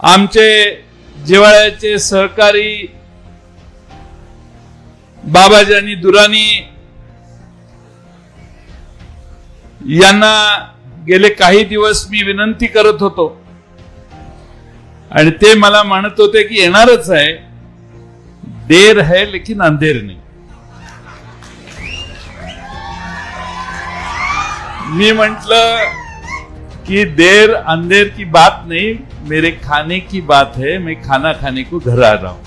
आमचे जिवाळ्याचे सहकारी बाबाजानी दुरानी यांना गेले काही दिवस मी विनंती करत होतो. आणि ते मला म्हणत होते की येणारच आहे. देर है लेकिन अंधेर नाही. मी म्हटलं कि देर अंधेर की बात नहीं मेरे खाने की बात है मैं खाना खाने को घर आ रहा हूं।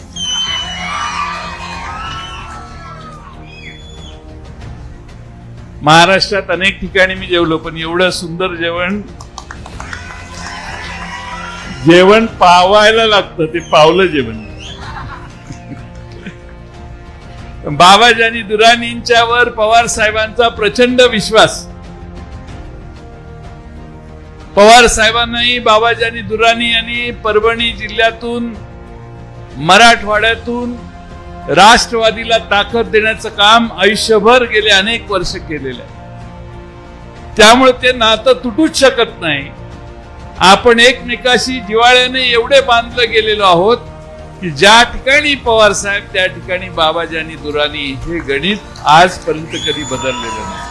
महाराष्ट्रात अनेक ठिकाणी मी जेवलो पण एवढं सुंदर जेवण जेवण पावायला लागतं ते पावलं जेवण. बाबाजानी दुरानींच्यावर पवार साहेबांचा प्रचंड विश्वास. पवार साहेबांनाही बाबाजानी दुरानी यांनी परभणी जिल्ह्यातून मराठवाड्यातून राष्ट्रवादीला ताकद देण्याचं काम आयुष्यभर गेले अनेक वर्ष केलेलं आहे. त्यामुळे ते नातं तुटूच शकत नाही. आपण एकमेकाशी जिवाळ्याने एवढे बांधलं गेलेलो आहोत की ज्या ठिकाणी पवार साहेब त्या ठिकाणी बाबाजानी दुरानी हे गणित आजपर्यंत कधी बदललेलं नाही.